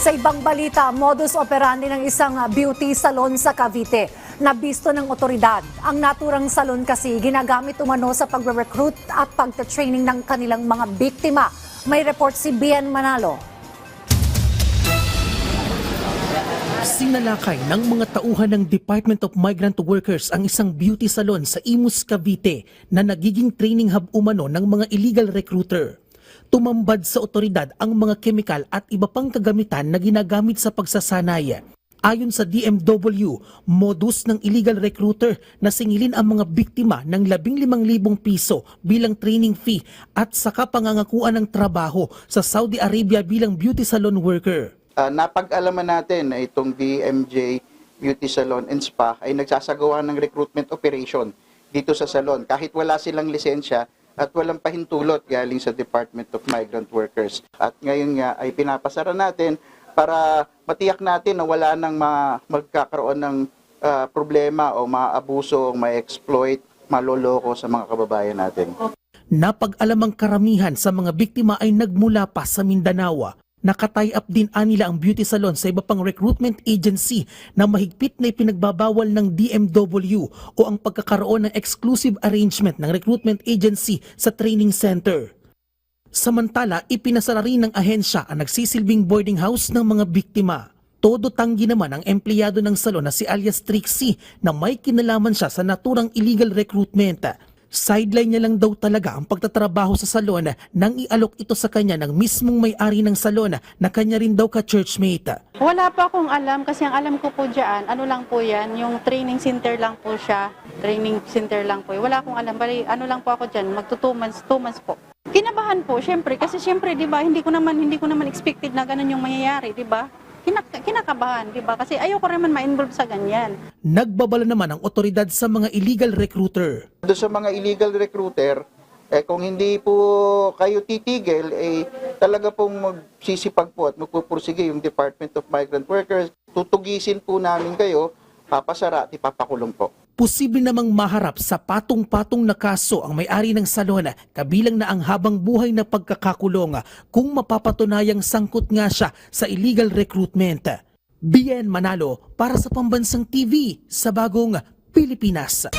Sa ibang balita, modus operandi ng isang ah, beauty salon sa Cavite. Nabisto ng otoridad. Ang naturang salon kasi ginagamit umano sa pagre-recruit at pagta-training ng kanilang mga biktima. May report si Bian Manalo. Sinalakay ng mga tauhan ng Department of Migrant Workers ang isang beauty salon sa Imus, Cavite na nagiging training hub umano ng mga illegal recruiter. Tumambad sa otoridad ang mga kemikal at iba pang kagamitan na ginagamit sa pagsasanay. Ayon sa DMW, modus ng illegal recruiter na singilin ang mga biktima ng 15,000 piso bilang training fee at saka pangangakuan ng trabaho sa Saudi Arabia bilang beauty salon worker. Ah, napag-alaman natin na itong DMJ Beauty Salon and Spa ay nagsasagawa ng recruitment operation dito sa salon kahit wala silang lisensya at walang pahintulot galing sa Department of Migrant Workers. At ngayon nga ay pinapasara natin para matiyak natin na wala nang ma- magkakaroon ng ah, problema o maabuso o ma-exploit, maloloko sa mga kababayan natin. Napag-alamang karamihan sa mga biktima ay nagmula pa sa Mindanao. Nakatay up din anila ang beauty salon sa iba pang recruitment agency na mahigpit na ipinagbabawal ng DMW o ang pagkakaroon ng exclusive arrangement ng recruitment agency sa training center. Samantala, ipinasara rin ng ahensya ang nagsisilbing boarding house ng mga biktima. Todo tanggi naman ang empleyado ng salon na si alias Trixie na may kinalaman siya sa naturang illegal recruitment. Sideline niya lang daw talaga ang pagtatrabaho sa salon nang ialok ito sa kanya ng mismong may-ari ng salon na kanya rin daw ka-churchmate. Wala pa akong alam kasi ang alam ko po dyan, ano lang po yan, yung training center lang po siya. Training center lang po. Wala akong alam. Bali, ano lang po ako dyan, magto two months, two months po. Kinabahan po, syempre, kasi syempre, di ba, hindi ko naman, hindi ko naman expected na ganun yung mangyayari, di ba? Kinak kinakabahan, di ba? Kasi ayoko naman ma-involve sa ganyan. Nagbabala naman ang otoridad sa mga illegal recruiter. Doon sa mga illegal recruiter, eh kung hindi po kayo titigil, eh talaga pong magsisipag po at magpupursige yung Department of Migrant Workers. Tutugisin po namin kayo, papasara at ipapakulong po. Posible namang maharap sa patong-patong na kaso ang may-ari ng salon kabilang na ang habang buhay na pagkakakulong kung mapapatunayang sangkot nga siya sa illegal recruitment. Bien Manalo para sa Pambansang TV sa Bagong Pilipinas.